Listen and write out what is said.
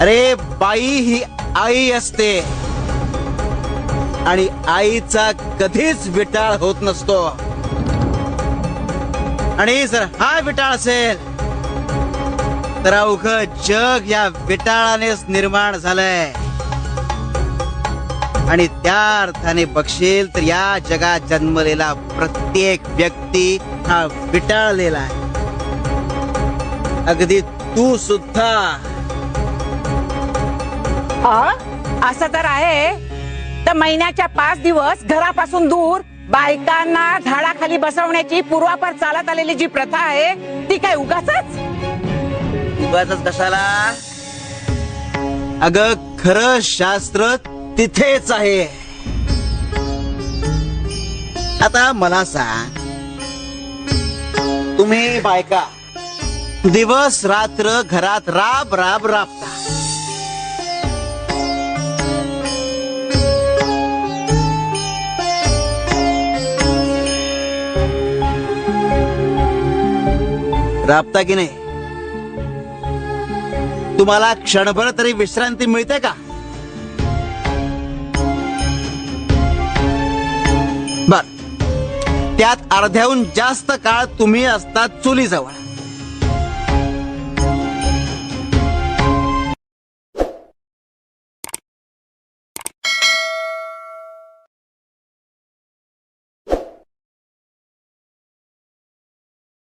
अरे बाई ही आई असते. आणि आईचा कधीच विटाळ होत नसतो. आणि जर हा विटाळ असेल तर अवघ जग या विटाळानेच निर्माण झालंय. आणि त्या अर्थाने बघशील तर या जगात जन्मलेला प्रत्येक व्यक्ती हा विटाळलेला आहे. अगदी तू सुद्धा असं तर आहे. तर महिन्याच्या पाच दिवस घरापासून दूर बायकांना झाडाखाली बसवण्याची पूर्वापर चालत आलेली जी प्रथा आहे ती काय उगाच उगाच कशाला? अग खर शास्त्र तिथेच आहे. आता मला सांग. तुम्ही बायका दिवस रात्र घरात राब राब राबता. राबता की नाही? तुम्हाला क्षणभर तरी विश्रांती मिळते का? बर. त्यात अर्ध्याहून जास्त काळ तुम्ही असतात चुलीजवळ.